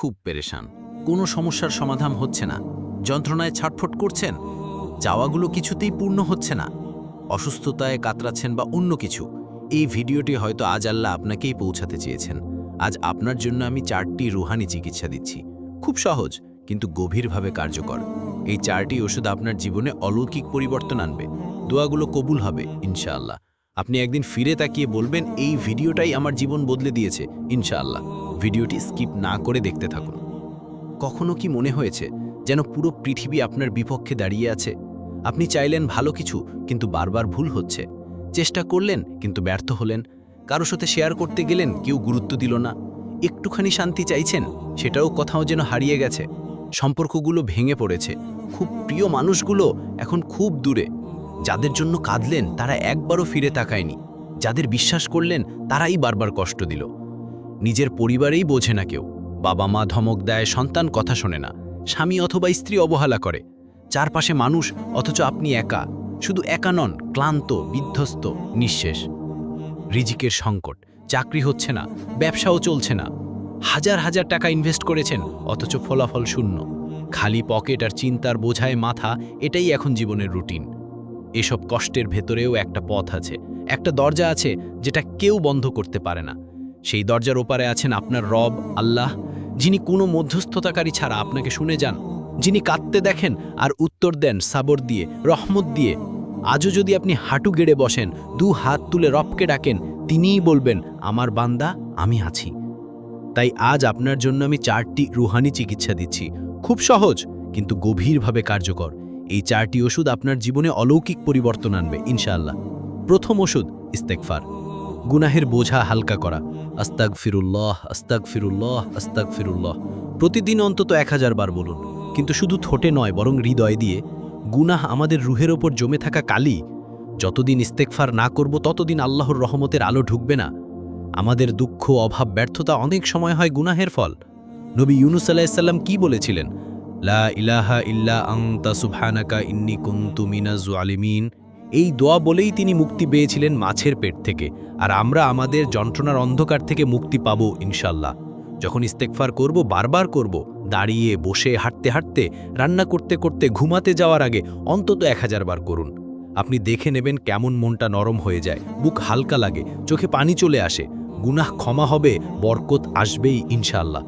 খুব পেরেশান। কোনো সমস্যার সমাধান হচ্ছে না। যন্ত্রণায় ছাটফট করছেন। চাওয়াগুলো কিছুতেই পূর্ণ হচ্ছে না। অসুস্থতায় কাতরাচ্ছেন বা অন্য কিছু। এই ভিডিওটি হয়তো আজ আল্লাহ আপনাকেই পৌঁছাতে চেয়েছেন। আজ আপনার জন্য আমি চারটি রুহানি চিকিৎসা দিচ্ছি। খুব সহজ, কিন্তু গভীরভাবে কার্যকর। এই চারটি ওষুধ আপনার জীবনে অলৌকিক পরিবর্তন আনবে। দোয়াগুলো কবুল হবে, ইনশাআল্লাহ। আপনি একদিন ফিরে তাকিয়ে বলবেন, এই ভিডিওটাই আমার জীবন বদলে দিয়েছে, ইনশাআল্লাহ। ভিডিওটি স্কিপ না করে দেখতে থাকুন। কখনো কি মনে হয়েছে যেন পুরো পৃথিবী আপনার বিপক্ষে দাঁড়িয়ে আছে? আপনি চাইলেন ভালো কিছু, কিন্তু বারবার ভুল হচ্ছে। চেষ্টা করলেন, কিন্তু ব্যর্থ হলেন। কারও সাথে শেয়ার করতে গেলেন, কেউ গুরুত্ব দিল না। একটুখানি শান্তি চাইছেন, সেটাও কোথাও যেন হারিয়ে গেছে। সম্পর্কগুলো ভেঙে পড়েছে। খুব প্রিয় মানুষগুলো এখন খুব দূরে। যাদের জন্য কাঁদলেন, তারা একবারও ফিরে তাকায়নি। যাদের বিশ্বাস করলেন, তারাই বারবার কষ্ট দিল। নিজের পরিবারেই বোঝে না কেউ। বাবা মা ধমক দেয়, সন্তান কথা শোনে না। স্বামী অথবা স্ত্রী অবহেলা করে। চারপাশে মানুষ, অথচ আপনি একা। শুধু একা নন, ক্লান্ত, বিধ্বস্ত, নিঃশেষ। রিজিকের সংকট, চাকরি হচ্ছে না, ব্যবসাও চলছে না। হাজার হাজার টাকা ইনভেস্ট করেছেন, অথচ ফলাফল শূন্য। খালি পকেট আর চিন্তার বোঝায় মাথা, এটাই এখন জীবনের রুটিন। এসব কষ্টের ভেতরেও একটা পথ আছে। একটা দরজা আছে, যেটা কেউ বন্ধ করতে পারে না। সেই দরজার ওপারে আছেন আপনার রব, আল্লাহ, যিনি কোনো মধ্যস্থতাকারী ছাড়া আপনাকে শুনে যান। যিনি কাঁদতে দেখেন আর উত্তর দেন সাবর দিয়ে, রহমত দিয়ে। আজও যদি আপনি হাঁটু গেড়ে বসেন, দু হাত তুলে রবকে ডাকেন, তিনিই বলবেন, আমার বান্দা, আমি আছি। তাই আজ আপনার জন্য আমি চারটি রুহানি চিকিৎসা দিচ্ছি। খুব সহজ, কিন্তু গভীরভাবে কার্যকর। এই চারটি ওষুধ আপনার জীবনে অলৌকিক পরিবর্তন আনবে, ইনশাআল্লাহ। প্রথম ওষুধ ইস্তেকফার গুনাহের বোঝা হালকা করা। আস্তাক ফিরুল্লাহ আস্তাক ফিরুল্লাহ আস্তাক ফিরুল্লাহ প্রতিদিন অন্তত এক হাজার বার বলুন। কিন্তু শুধু ঠোঁটে নয়, বরং হৃদয় দিয়ে, গুনাহ আমাদের রুহের ওপর জমে থাকা কালি। যতদিন ইস্তেকফার না করব, ততদিন আল্লাহর রহমতের আলো ঢুকবে না। আমাদের দুঃখ, অভাব, ব্যর্থতা অনেক সময় হয় গুনাহের ফল। নবী ইউনুস আলাইসাল্লাম কি বলেছিলেন? লা ইলাহা ইল্লা আংতা সুবহানাকা ইন্নি কুনতু মিনাজ আলিমিন এই দোয়া বলেই তিনি মুক্তি পেয়েছিলেন মাছের পেট থেকে, আর আমরা আমাদের যন্ত্রণার অন্ধকার থেকে মুক্তি পাবো ইনশাল্লাহ। যখন ইস্তেকফার করব, বারবার করব, দাঁড়িয়ে বসে হাঁটতে হাঁটতে, রান্না করতে করতে, ঘুমাতে যাওয়ার আগে অন্তত এক হাজার বার করুন। আপনি দেখে নেবেন কেমন মনটা নরম হয়ে যায়, বুক হালকা লাগে, চোখে পানি চলে আসে, গুনাহ ক্ষমা হবে, বরকত আসবেই ইনশাল্লাহ।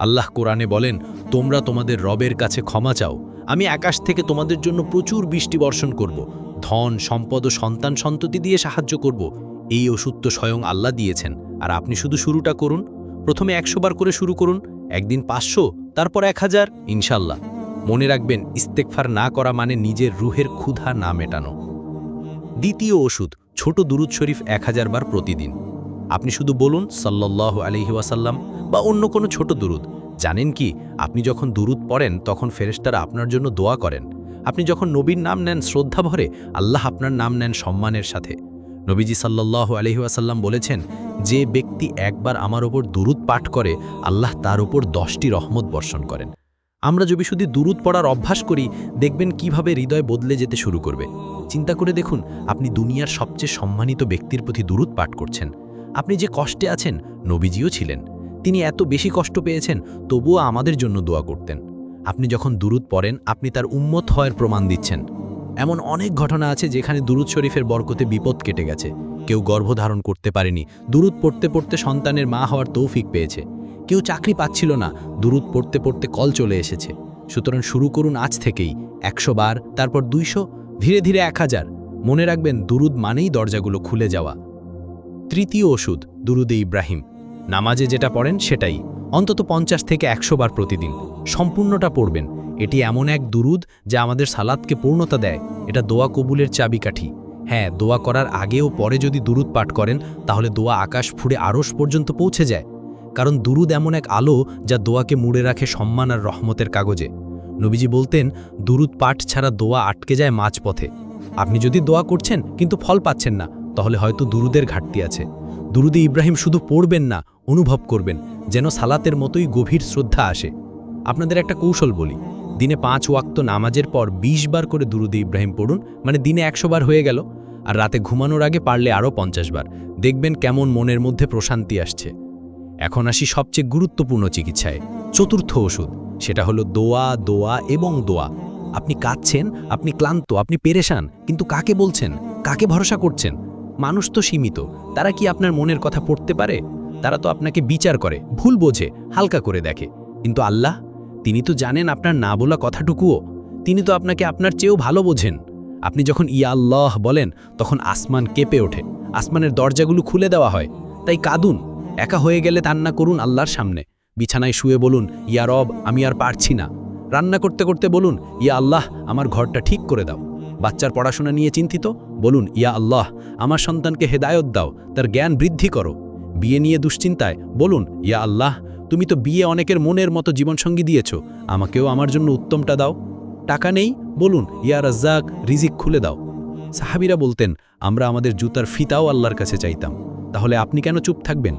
আল্লাহ কোরআনে বলেন, তোমরা তোমাদের রবের কাছে ক্ষমা চাও। আমি আকাশ থেকে তোমাদের জন্য প্রচুর বৃষ্টি বর্ষণ করব। ধন, সম্পদ ও সন্তান সন্ততি দিয়ে সাহায্য করব। এই ওষুধ তো স্বয়ং আল্লাহ দিয়েছেন। আর আপনি শুধু শুরুটা করুন। প্রথমে একশো বার করে শুরু করুন। একদিন পাঁচশো, তারপর এক হাজার, ইনশাল্লাহ। মনে রাখবেন ইস্তেকফার না করা মানে নিজের রুহের ক্ষুধা না মেটানো। দ্বিতীয় ওষুধ, ছোট দুরুদ শরীফ এক হাজার বার প্রতিদিন। আপনি শুধু বলুন সাল্লাহ আলহি ওয়াসাল্লাম বা অন্য কোনো ছোট দুরুদ। জানেন কি, আপনি যখন দুরুদ পড়েন, তখন ফেরেশতারা আপনার জন্য দোয়া করেন। আপনি যখন নবীর নাম নেন শ্রদ্ধা ভরে, আল্লাহ আপনার নাম নেন সম্মানের সাথে। নবীজি সাল্লাহ আলহিহাসাল্লাম বলেছেন, যে ব্যক্তি একবার আমার ওপর দুরুদ পাঠ করে, আল্লাহ তার ওপর দশটি রহমত বর্ষণ করেন। আমরা যদি শুধু দুরুদ পড়ার অভ্যাস করি, দেখবেন কীভাবে হৃদয় বদলে যেতে শুরু করবে। চিন্তা করে দেখুন, আপনি দুনিয়ার সবচেয়ে সম্মানিত ব্যক্তির প্রতি দুরুদ পাঠ করছেন। আপনি যে কষ্টে আছেন, নবীজিও ছিলেন। তিনি এত বেশি কষ্ট পেয়েছেন, তবুও আমাদের জন্য দোয়া করতেন। আপনি যখন দুরুদ পড়েন, আপনি তার উম্মত হওয়ার প্রমাণ দিচ্ছেন। এমন অনেক ঘটনা আছে যেখানে দুরুদ শরীফের বরকতে বিপদ কেটে গেছে। কেউ গর্ভধারণ করতে পারেনি। দুরুদ পড়তে পড়তে সন্তানের মা হওয়ার তৌফিক পেয়েছে। কেউ চাকরি পাচ্ছিল না। দুরুদ পড়তে পড়তে কল চলে এসেছে। সুতরাং শুরু করুন আজ থেকেই। একশো বার, তারপর দুইশো, ধীরে ধীরে এক হাজার। মনে রাখবেন, দুরুদ মানেই দরজাগুলো খুলে যাওয়া। তৃতীয় ওষুধ, দুরুদে ইব্রাহিম। নামাজে যেটা পড়েন সেটাই। অন্তত পঞ্চাশ থেকে একশো বার প্রতিদিন। সম্পূর্ণটা পড়বেন। এটি এমন এক দুরুদ যা আমাদের সালাদকে পূর্ণতা দেয়। এটা দোয়া কবুলের চাবিকাঠি। হ্যাঁ দোয়া করার আগে ও পরে যদি দুরুদ পাঠ করেন, তাহলে দোয়া আকাশ ফুড়ে আরশ পর্যন্ত পৌঁছে যায়। কারণ দুরুদ এমন এক আলো যা দোয়াকে মুড়ে রাখে সম্মান আর রহমতের কাগজে। নবীজি বলতেন, দুরুদ পাঠ ছাড়া দোয়া আটকে যায় মাঝপথে। আপনি যদি দোয়া করছেন, কিন্তু ফল পাচ্ছেন না, তাহলে হয়তো দুরুদের ঘাটতি আছে। দুরুদে ইব্রাহিম শুধু পড়বেন না, অনুভব করবেন, যেন সালাতের মতোই গভীর শ্রদ্ধা আসে। আপনাদের একটা কৌশল বলি। দিনে পাঁচ ওয়াক্ত নামাজের পর ২০ বার করে দুরুদে ইব্রাহিম পড়ুন মানে দিনে একশো বার হয়ে গেল, আর রাতে ঘুমানোর আগে পারলে আরও পঞ্চাশ বার। দেখবেন কেমন মনের মধ্যে প্রশান্তি আসছে। এখন আসি সবচেয়ে গুরুত্বপূর্ণ চিকিৎসায়, চতুর্থ ওষুধ, সেটা হলো দোয়া দোয়া এবং দোয়া। আপনি কাঁদছেন, আপনি ক্লান্ত, আপনি পেরেশান, কিন্তু কাকে বলছেন? কাকে ভরসা করছেন? মানুষ তো সীমিত, তারা কি আপনার মনের কথা পড়তে পারে? তারা তো আপনাকে বিচার করে, ভুল বোঝে, হালকা করে দেখে। কিন্তু আল্লাহ তিনি তো জানেন আপনার না বলা কথাটুকুও। তিনি তো আপনাকে আপনার চেয়েও ভালো বোঝেন। আপনি যখন ইয়া আল্লাহ বলেন, তখন আসমান কেঁপে ওঠে। আসমানের দরজাগুলো খুলে দেওয়া হয়। তাই কাঁদুন। একা হয়ে গেলে তান্না করুন আল্লাহর সামনে। বিছানায় শুয়ে বলুন, ইয়া রব, আমি আর পারছি না। রান্না করতে করতে বলুন, ইয়া আল্লাহ, আমার ঘরটা ঠিক করে দাও। বাচ্চার পড়াশোনা নিয়ে চিন্তিত, বলুন, ইয়া আল্লাহ, আমার সন্তানকে হেদায়ত দাও, তার জ্ঞান বৃদ্ধি করো। বিয়ে নিয়ে দুশ্চিন্তায়। বলুন, ইয়া আল্লাহ, তুমি তো বিয়ে অনেকের মনের মতো জীবনসঙ্গী দিয়েছ। আমাকেও আমার জন্য উত্তমটা দাও। টাকা নেই? বলুন, ইয়া রাজ্জাক, রিজিক খুলে দাও। সাহাবিরা বলতেন, আমরা আমাদের জুতার ফিতাও আল্লাহর কাছে চাইতাম। তাহলে আপনি কেন চুপ থাকবেন?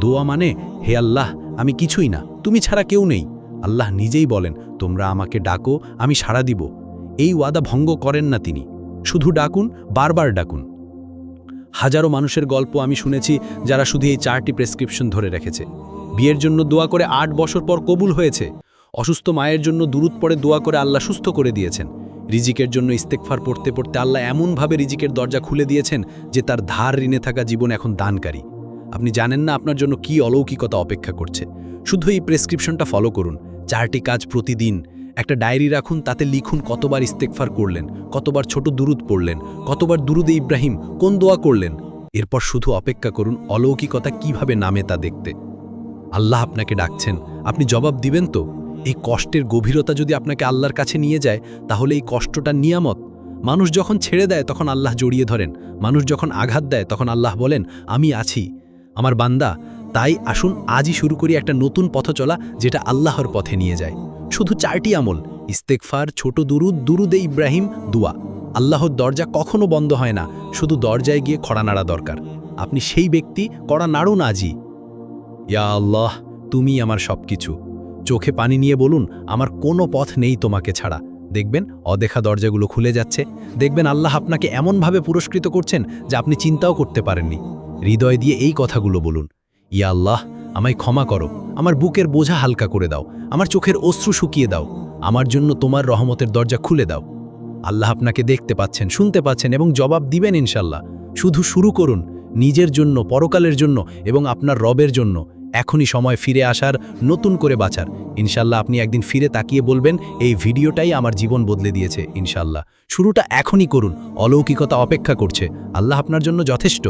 দোয়া মানে হে আল্লাহ, আমি কিছুই না, তুমি ছাড়া কেউ নেই। আল্লাহ নিজেই বলেন, তোমরা আমাকে ডাকো, আমি সাড়া দিব। এই ওয়াদা ভঙ্গ করেন না তিনি। শুধু ডাকুন, বারবার ডাকুন। হাজারো মানুষের গল্প আমি শুনেছি যারা শুধু এই চারটি প্রেসক্রিপশন ধরে রেখেছে। বিয়ের জন্য দোয়া করে আট বছর পর কবুল হয়েছে। অসুস্থ মায়ের জন্য দূরত পরে দোয়া করে আল্লাহ সুস্থ করে দিয়েছেন। রিজিকের জন্য ইস্তেকফার পড়তে পড়তে আল্লাহ এমনভাবে রিজিকের দরজা খুলে দিয়েছেন যে তার ধার ঋণে থাকা জীবন এখন দানকারী। আপনি জানেন না আপনার জন্য কি অলৌকিকতা অপেক্ষা করছে। শুধু এই প্রেসক্রিপশনটা ফলো করুন। চারটি কাজ প্রতিদিন একটা ডায়েরি রাখুন, তাতে লিখুন কতবার ইস্তেকফার করলেন, কতবার ছোট দুরুদ পড়লেন, কতবার দুরুদে ইব্রাহিম কোন দোয়া করলেন। এরপর শুধু অপেক্ষা করুন, অলৌকিকতা কীভাবে নামে তা দেখতে। আল্লাহ আপনাকে ডাকছেন, আপনি জবাব দিবেন তো? এই কষ্টের গভীরতা যদি আপনাকে আল্লাহর কাছে নিয়ে যায়, তাহলে এই কষ্টটা নিয়ামত। মানুষ যখন ছেড়ে দেয়, তখন আল্লাহ জড়িয়ে ধরেন। মানুষ যখন আঘাত দেয়, তখন আল্লাহ বলেন, আমি আছি। আমার বান্দা তাই আসুন আজই শুরু করি একটা নতুন পথ চলা, যেটা আল্লাহর পথে নিয়ে যায়। শুধু চারটি আমল ইস্তেকফার ছোট দুরুদ, দুরুদে ইব্রাহিম, দুয়া। আল্লাহর দরজা কখনো বন্ধ হয় না, শুধু দরজায় গিয়ে খড়া নাড়া দরকার। আপনি সেই ব্যক্তি, কড়া নাড়ুন আজই। ইয়া আল্লাহ তুমি আমার সব কিছু চোখে পানি নিয়ে বলুন, আমার কোনো পথ নেই তোমাকে ছাড়া। দেখবেন, অদেখা দরজাগুলো খুলে যাচ্ছে। দেখবেন, আল্লাহ আপনাকে এমনভাবে পুরস্কৃত করছেন, যা আপনি চিন্তাও করতে পারেননি। হৃদয় দিয়ে এই কথাগুলো বলুন। ইয়া আল্লাহ, আমায় ক্ষমা করো। আমার বুকের বোঝা হালকা করে দাও। আমার চোখের অশ্রু শুকিয়ে দাও। আমার জন্য তোমার রহমতের দরজা খুলে দাও। আল্লাহ আপনাকে দেখতে পাচ্ছেন, শুনতে পাচ্ছেন এবং জবাব দিবেন ইনশাল্লাহ শুধু শুরু করুন, নিজের জন্য, পরকালের জন্য এবং আপনার রবের জন্য। এখনই সময় ফিরে আসার, নতুন করে বাঁচার। ইনশাল্লাহ আপনি একদিন ফিরে তাকিয়ে বলবেন, এই ভিডিওটাই আমার জীবন বদলে দিয়েছে ইনশাল্লাহ শুরুটা এখনই করুন। অলৌকিকতা অপেক্ষা করছে। আল্লাহ আপনার জন্য যথেষ্ট।